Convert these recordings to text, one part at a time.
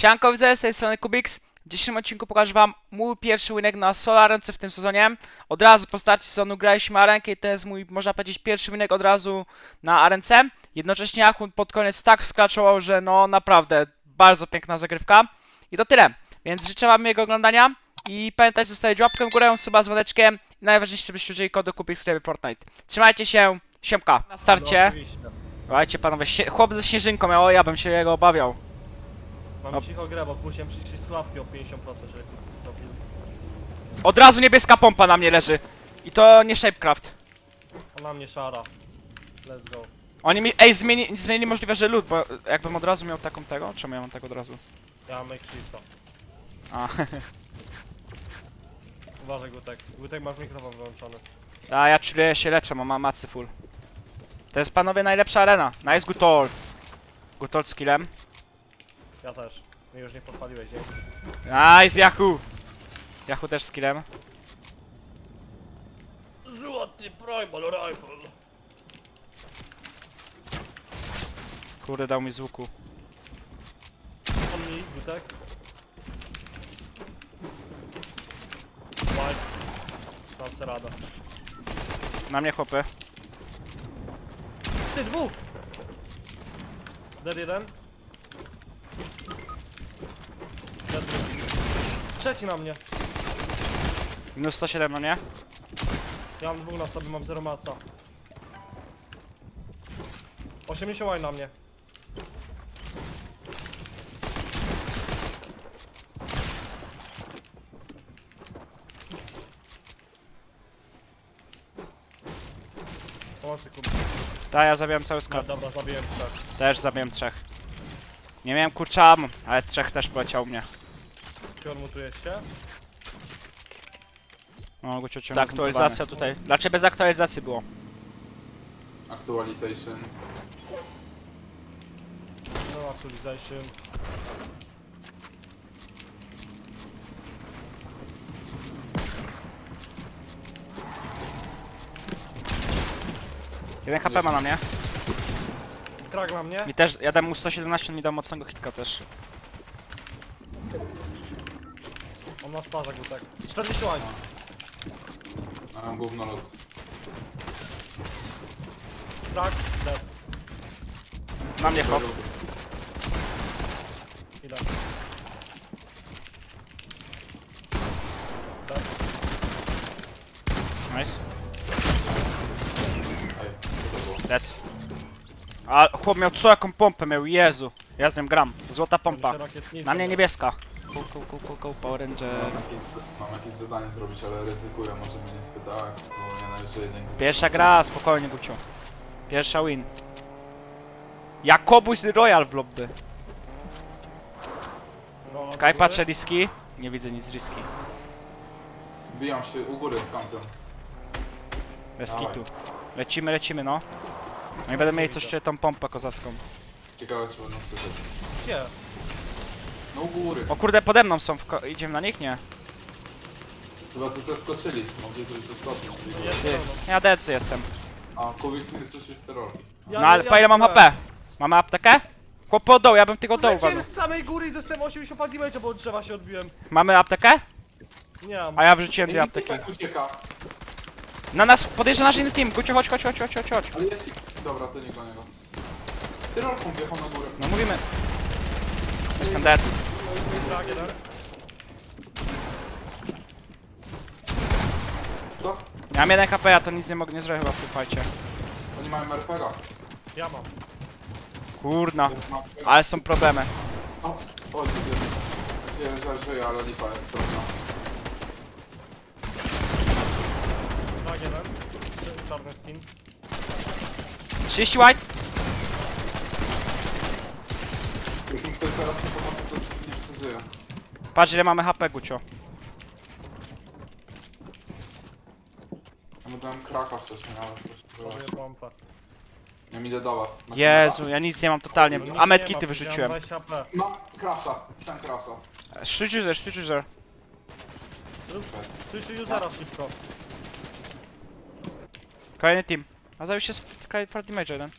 Siemanko widzę, z tej strony Kubix. W dzisiejszym odcinku pokażę wam mój pierwszy winek na Solarence w tym sezonie. Od razu po starcie sezonu graliśmy arenkę i to jest mój, można powiedzieć, pierwszy winek od razu na arence. Jednocześnie Achun pod koniec tak sklaczował, że no naprawdę bardzo piękna zagrywka. I to tyle. Więc życzę wam miłego oglądania i pamiętajcie zostawić łapkę w górę, suba z dzwoneczkiem i najważniejsze, żebyście użyli kodu Kubix w sklepie Fortnite. Trzymajcie się, siemka. Na starcie, No, słuchajcie panowie, chłop ze śnieżynką miał, o ja bym się jego obawiał. Mam No. cicho grę, bo musiałem przyciszyć sławki o 50%, żeby dobił. Od razu niebieska pompa na mnie leży. I to nie Shapecraft. A na mnie szara. Let's go. Oni mi, ej, zmieni, zmienili możliwe, że lód, bo jakbym od razu miał taką tego, czemu ja mam tak od razu? Ja mam shifta. A, Uważaj Gutek. Gutek masz mikrofon wyłączony. a ja czuję się leczę, mam macy full. To jest panowie najlepsza arena. Nice Gutol. Gutol z killem. Ja też. Mnie już nie podpaliłeś, nie? Nice Yahoo! Yahoo też z killem. Złoty primal rifle. Kurde, dał mi z łuku. On mi, Gutek. White. Mam se radę. Na mnie chłopy. Ty, dwóch! Dead jeden. Trzeci na mnie. Minus 107 na mnie. Ja mam dwóch na sobie, mam zero maca. 80 łaj na mnie. Pomocy kup. Tak, ja zabiłem cały No, skład. dobra, zabiłem trzech. Też zabiłem trzech. Nie miałem kurczam, ale trzech też poleciał u mnie. Pior mutuje się. No, Gucio ciągle aktualizacja tutaj. Dlaczego bez aktualizacji było? Actualization. No, actualization. Jeden HP ma na mnie. Krak na mnie. Mi też, ja dam mu 117, on mi dał mocnego hitka też. On ma sparza gutek. 40 łaj. A mam gówno lód. Krak. Dead. Na mnie hop. Ile? Dead. Nice. To było? Dead. Chłop miał co jaką pompę miał, Jezu. Ja z nią gram. Złota pompa. Na mnie niebieska. Go, go, go, go, go, Power Ranger. Mam jakieś, zadanie zrobić, ale ryzykuję, może mnie nie spytałem, bo nie najwyżej jeden. Pierwsza gra, spokojnie Gucio. Pierwsza win. Jakobuś Royal w lobby. No, Kaj do patrzę riski. Nie widzę nic riski. Bijam się u góry z kątem. Bez Dawaj. kitu. Lecimy, lecimy no. No i będę mieli coś jeszcze tą pompę kozacką. Ciekawe czy będą słyszeć. Gdzie? No u góry. O kurde, pode mną są, w ko- idziemy na nich? Nie. Chyba co zeskoczyli. Mogli coś zeskoczyć. Ty, ja decy jestem. A, Kubik mi zrzucił sterolki. Ja- No ale ja- po ile mam ja- HP? Mamy aptekę? Chłopy od dołu, ja bym tego dołu Leciałem walnął. z samej góry i dostałem 80 fal damage, bo od drzewa się odbiłem. Mamy aptekę? Nie mam. A ja wrzuciłem dwie nie apteki. tak ucieka. Na nas podjeżdża nasz inny team. Gucio, chodź, chodź, chodź, chodź, chodź. Ale. Dobra, to nie go niego. Tyrolką wjechał na górę. No mówimy. Jestem dead. Stop. Ja mam jeden HP, ja to nic nie mogę, nie zrobię chyba w tym fajcie. Oni mają RPG. Ja mam. Kurna, ale są problemy. O, o, dziękuję. Myślałem, że żyje, ale lipa jest trudna. Krak jeden. Czarny skin. 30 white? Jak mi ktoś zaraz nie pomoże, to nie przeżyje. Patrz ile mamy HP, Gucio. Ja mu dałem kraka wcześniej, ale proszę. Robię pompę. Ja mi idę do was. Jezu, ja nic nie mam totalnie. No A medkity wyrzuciłem. miałem 20 AP. kraka? Ma krasa, jestem krasa. Shoot user, shoot user. Słyszy usera szybko. Kolejny team. A zabił się z Freddy Major jeden.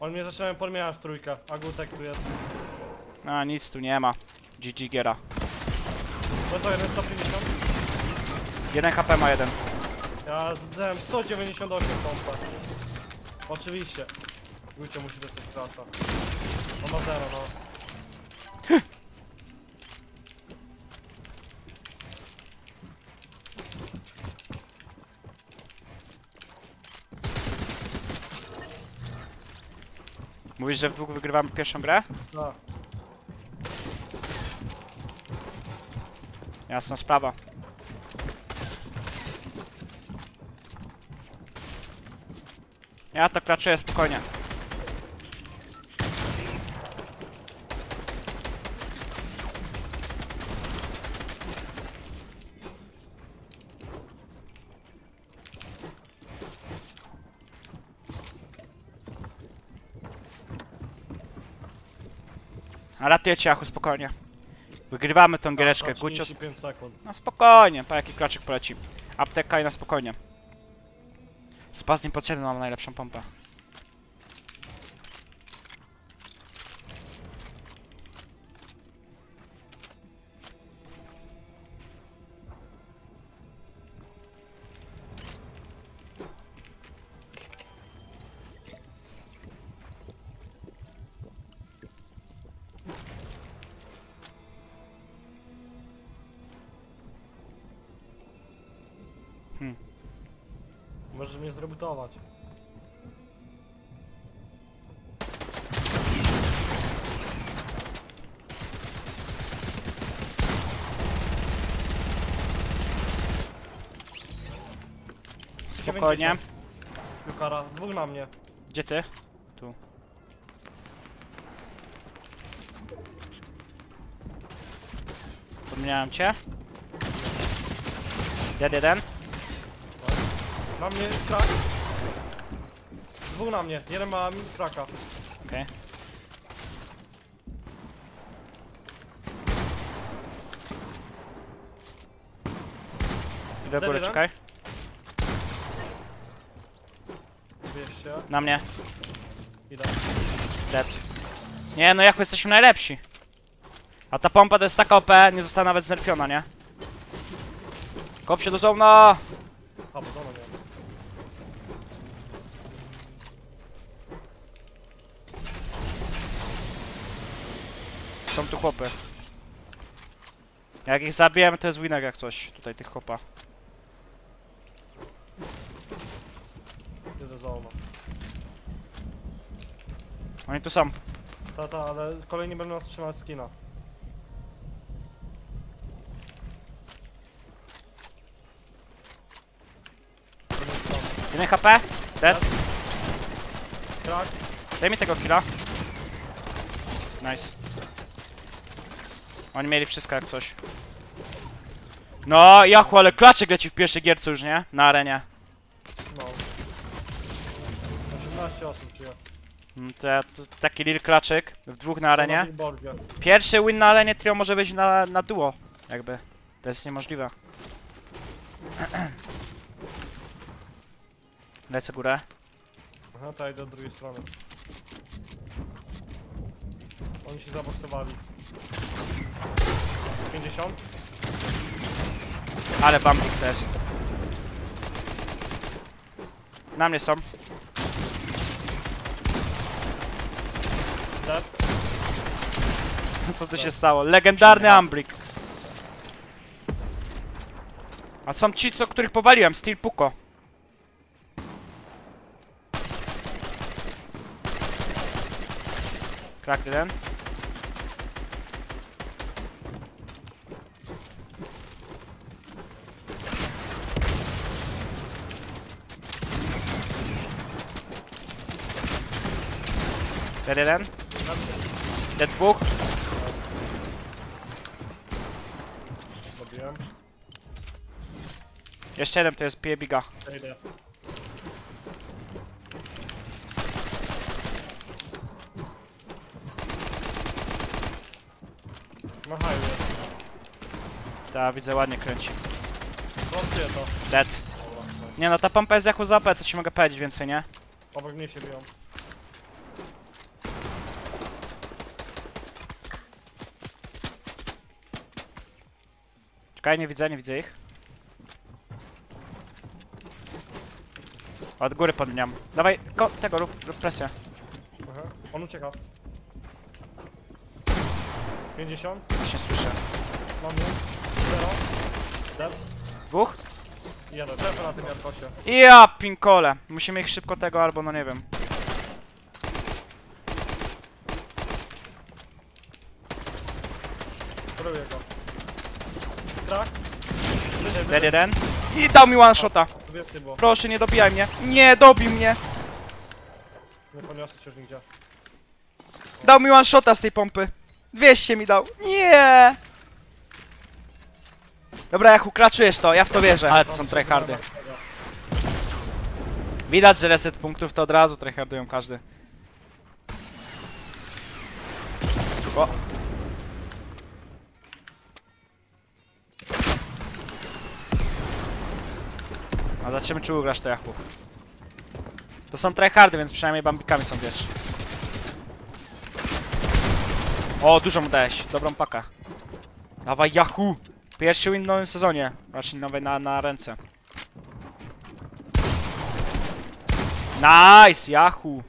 On mnie zaczynają podmieniać w trójkę. Agutek tu jest. A, nic tu nie ma. GG Giera. No to jeden 150. 1 HP ma jeden. Ja zdałem 198 pompę. Oczywiście. Gucio musi dostać krasza. On ma zero, no. Mówisz, że w dwóch wygrywamy pierwszą grę? Da. Jasna sprawa. Ja to klaczuję spokojnie. Ratuję cię, Achu, spokojnie. Wygrywamy tą giereczkę. A, Gucio, 35 sekund. no spokojnie, po jaki klaczyk poleci. Apteka i na spokojnie. Spas niepotrzebny, mam najlepszą pompę. Możesz mnie zrebutować. Spokojnie. Lukara, dwóch na mnie. Gdzie ty? Tu. Podmieniałem cię. Dead jeden. Na mnie krak. Dwóch na mnie. Jeden ma mi kraka. Okej. Idę do góry, Dead czekaj. Się. Na mnie. Idę. Dead. Nie, no jak jesteśmy najlepsi. A ta pompa to jest taka OP, nie została nawet znerfiona, nie? Kop się do zona! A, bo nie. Są tu chłopy. Jak ich zabijemy, to jest winner jak coś. Tutaj tych chłopa. Idę za ono. Oni tu są. Tata, ale kolejni będą nas trzymać skina. Jeden HP. Dead. Krak. Daj mi tego killa. Nice. Oni mieli wszystko jak coś. No, Jachu, ale klaczek leci w pierwszej gierce już, nie? Na arenie. No. 18 osób czy ja. Mm, To, ja- to taki lil klaczyk w dwóch na arenie. Pierwszy win na arenie trio może być na, na duo. Jakby. To jest niemożliwe. Lecę górę. Aha, to ja idę od drugiej strony. Oni się zaboksowali. 50? Ale to jest. Na mnie są. Dead? Co tu się stało? Legendarny Ambrik. A są ci, co, których powaliłem. Steel Puko. Krak jeden. Dead jeden. Dead dwóch. Zabiłem. Jeszcze jeden to jest pije biga. Ja idę. Na highway. Ta widzę ładnie kręci. Wątpię to. Dead. Nie no, ta pompa jest jak u zapę, co ci mogę powiedzieć więcej, nie? Obok mnie się biją. Czekaj, nie widzę, nie widzę ich. Od góry podmieniam. Dawaj, ko tego, rób, rób presję. Aha. On ucieka. 50. Już nie słyszę. Mam mnie. Zero. Dead. Dwóch? Jeden. Trefę na tym jarkosie. Ja pinkole. Musimy ich szybko tego albo no nie wiem. Próbuję go. Wyżej, Dead wyżej. jeden. I dał mi one shota. Tu więcej było. Proszę, nie dobijaj mnie. Nie, dobił mnie. Nie poniosę cię już nigdzie. Dał mi one shota z tej pompy. 200 mi dał. Nie. Dobra, jak ukraczujesz to, ja w to wierzę. Ale to są tryhardy. Widać, że reset punktów to od razu tryhardują każdy. O. A zobaczymy czy ugrasz to Jachu. To są tryhardy, więc przynajmniej bambikami są, wiesz. O, dużo mu dałeś. Dobrą pakę. Dawaj Yahoo! Pierwszy win w nowym sezonie. Raczej nowej na, na ręce. Nice! Yahoo!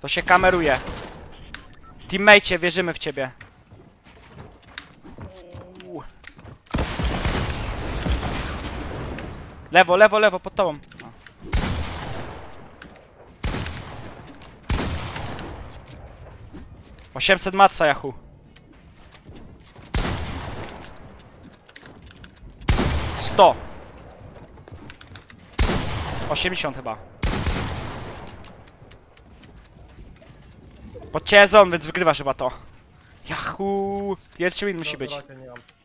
To się kameruje. Teammate, wierzymy w ciebie. Lewo, lewo, lewo, pod tobą. O. Osiemset matca, Yahoo. Sto. Osiemdziesiąt chyba. Podciezon, więc wygrywasz chyba to. Yahoo! Pierwszy win musi być. Nie mam.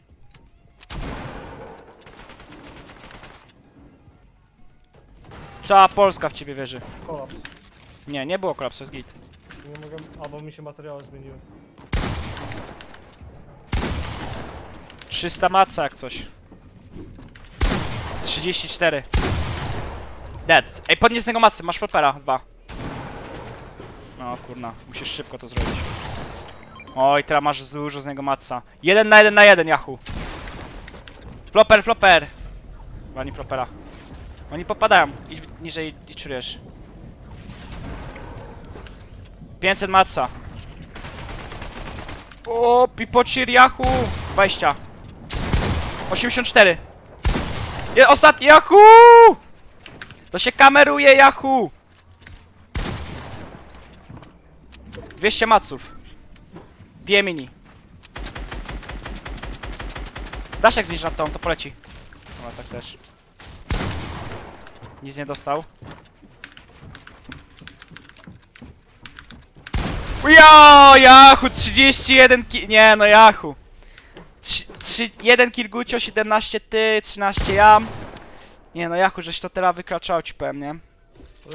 Cała Polska w ciebie wierzy. Kolaps. Nie, nie było kolapsu, jest git. Nie mogę... Albo mi się materiały zmieniły. 300 matca jak coś. 34. Dead. Ej, podnieś z niego macy, masz flopera, dwa. No kurna, musisz szybko to zrobić. Oj, teraz masz dużo z niego matca. Jeden na jeden na jeden, Yahoo. Flopper, flopper. Wani flopera. Oni popadają. Idź niżej i czujesz. 500 matca. O, pipochir Yahoo! 20. 84. Je, ostatni Yahoo! To się kameruje Yahoo! 200 maców. Bije mini. Daszek zniszcz nad tą, to poleci. No tak też. Nic nie dostał. Jo, Yahoo! 31 ki... Nie no, Yahoo! 3, 1 kill Gucio, 17 ty, 13 ja. Nie no, Yahoo, żeś to teraz wykraczał ci powiem, nie?